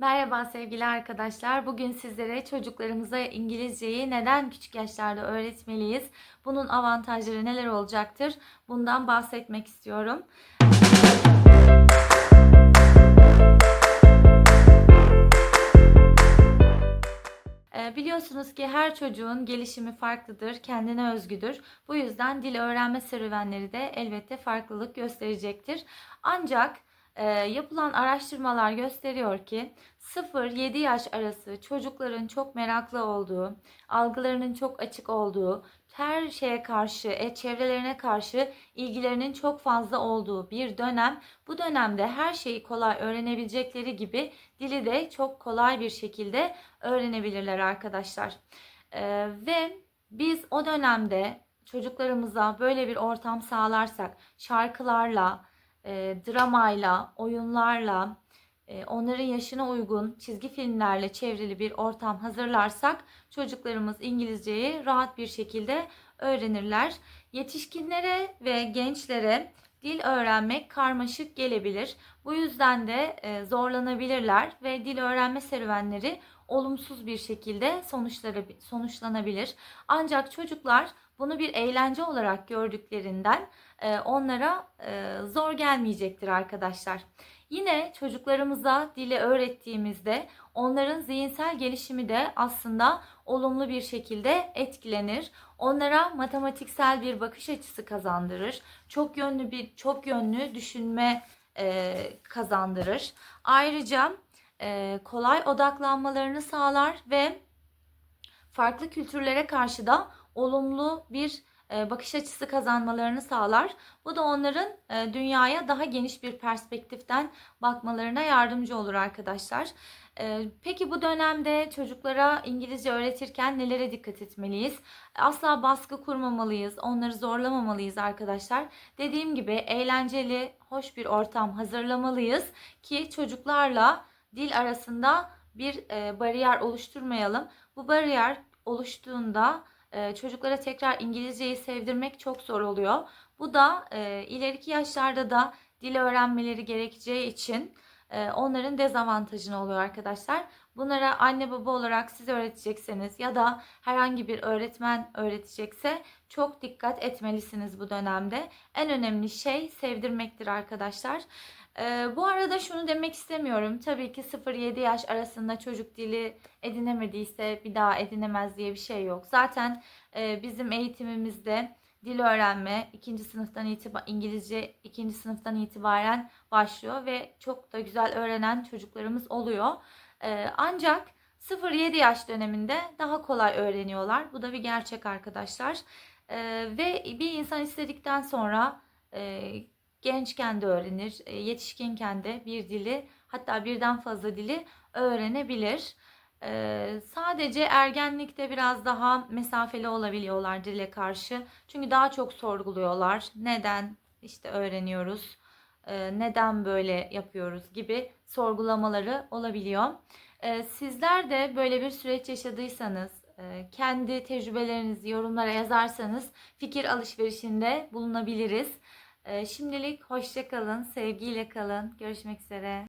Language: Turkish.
Merhaba sevgili arkadaşlar. Bugün sizlere çocuklarımıza İngilizceyi neden küçük yaşlarda öğretmeliyiz? Bunun avantajları neler olacaktır? Bundan bahsetmek istiyorum. Ee, Biliyorsunuz ki her çocuğun gelişimi farklıdır, kendine özgüdür. Bu yüzden dil öğrenme serüvenleri de elbette farklılık gösterecektir. Ancak e, yapılan araştırmalar gösteriyor ki 0-7 yaş arası çocukların çok meraklı olduğu, algılarının çok açık olduğu, her şeye karşı, e, çevrelerine karşı ilgilerinin çok fazla olduğu bir dönem. Bu dönemde her şeyi kolay öğrenebilecekleri gibi dili de çok kolay bir şekilde öğrenebilirler arkadaşlar. Ee, ve biz o dönemde çocuklarımıza böyle bir ortam sağlarsak şarkılarla, e, dramayla, oyunlarla, e, onların yaşına uygun çizgi filmlerle çevrili bir ortam hazırlarsak çocuklarımız İngilizceyi rahat bir şekilde öğrenirler. Yetişkinlere ve gençlere dil öğrenmek karmaşık gelebilir. Bu yüzden de e, zorlanabilirler ve dil öğrenme serüvenleri olumsuz bir şekilde sonuçları sonuçlanabilir. Ancak çocuklar bunu bir eğlence olarak gördüklerinden e, onlara e, zor gelmeyecektir arkadaşlar. Yine çocuklarımıza dili öğrettiğimizde onların zihinsel gelişimi de aslında olumlu bir şekilde etkilenir. Onlara matematiksel bir bakış açısı kazandırır. Çok yönlü bir çok yönlü düşünme e, kazandırır. Ayrıca e, kolay odaklanmalarını sağlar ve farklı kültürlere karşı da olumlu bir e, bakış açısı kazanmalarını sağlar. Bu da onların e, dünyaya daha geniş bir perspektiften bakmalarına yardımcı olur arkadaşlar. Peki bu dönemde çocuklara İngilizce öğretirken nelere dikkat etmeliyiz? Asla baskı kurmamalıyız, onları zorlamamalıyız arkadaşlar. Dediğim gibi eğlenceli, hoş bir ortam hazırlamalıyız ki çocuklarla dil arasında bir bariyer oluşturmayalım. Bu bariyer oluştuğunda e, çocuklara tekrar İngilizceyi sevdirmek çok zor oluyor. Bu da e, ileriki yaşlarda da dil öğrenmeleri gerekeceği için e, onların dezavantajını oluyor arkadaşlar. Bunlara anne baba olarak siz öğretecekseniz ya da herhangi bir öğretmen öğretecekse çok dikkat etmelisiniz bu dönemde. En önemli şey sevdirmektir arkadaşlar. Ee, bu arada şunu demek istemiyorum. Tabii ki 0-7 yaş arasında çocuk dili edinemediyse bir daha edinemez diye bir şey yok. Zaten e, bizim eğitimimizde dil öğrenme ikinci sınıftan itibaren İngilizce ikinci sınıftan itibaren başlıyor ve çok da güzel öğrenen çocuklarımız oluyor. Ee, ancak 0-7 yaş döneminde daha kolay öğreniyorlar. Bu da bir gerçek arkadaşlar. Ee, ve bir insan istedikten sonra e, gençken de öğrenir, e, yetişkinken de bir dili hatta birden fazla dili öğrenebilir. Ee, sadece ergenlikte biraz daha mesafeli olabiliyorlar dile karşı. Çünkü daha çok sorguluyorlar. Neden işte öğreniyoruz, e, neden böyle yapıyoruz gibi sorgulamaları olabiliyor. E, sizler de böyle bir süreç yaşadıysanız, kendi tecrübelerinizi yorumlara yazarsanız fikir alışverişinde bulunabiliriz. E, şimdilik hoşça kalın, sevgiyle kalın. Görüşmek üzere.